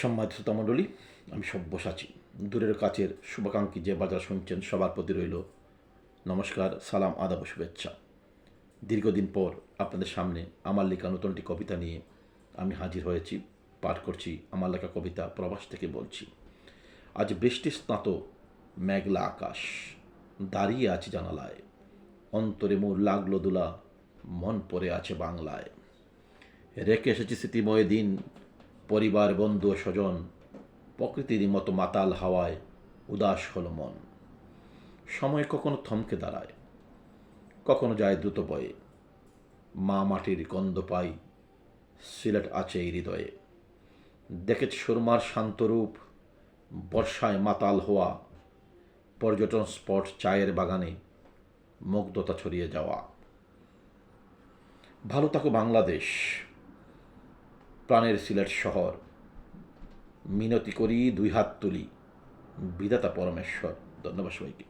সম্মানিত শ্রোতামণ্ডলী আমি সব্যসাচী। দূরের কাছের শুভাকাঙ্ক্ষী যে বাজার শুনছেন, সবার প্রতি রইল নমস্কার, সালাম, আদাব শুভেচ্ছা। দীর্ঘদিন পর আপনাদের সামনে আমার লেখা নতুনটি কবিতা নিয়ে আমি হাজির হয়েছি, পাঠ করছি, আমার লেখা কবিতা প্রবাস থেকে বলছি। আজ বৃষ্টি স্নাত মেঘলা আকাশ, দাঁড়িয়ে আছে জানালায়। অন্তরে মোর লাগল দুলা, মন পড়ে আছে বাংলায়। রেখে এসেছি স্মৃতিময় দিন পরিবার, বন্ধু, স্বজন, প্রকৃতির মতো মাতাল হাওয়ায় উদাস হল মন। সময় কখনো থমকে দাঁড়ায়, কখনো যায় দ্রুত বয়ে। মা মাটির গন্ধ পাই, সিলেট আছে এই হৃদয়ে। দেখেছি সুরমার শান্ত রূপ, বর্ষায় মাতাল হওয়া, পর্যটন স্পট চায়ের বাগানে মুগ্ধতা ছড়িয়ে যাওয়া। ভালো থাকো বাংলাদেশ। প্রাণের সিলেট শহর। মিনতি করি দুই হাত তুলি। বিধাতা পরমেশ্বর। ধন্যবাদ সবাইকে।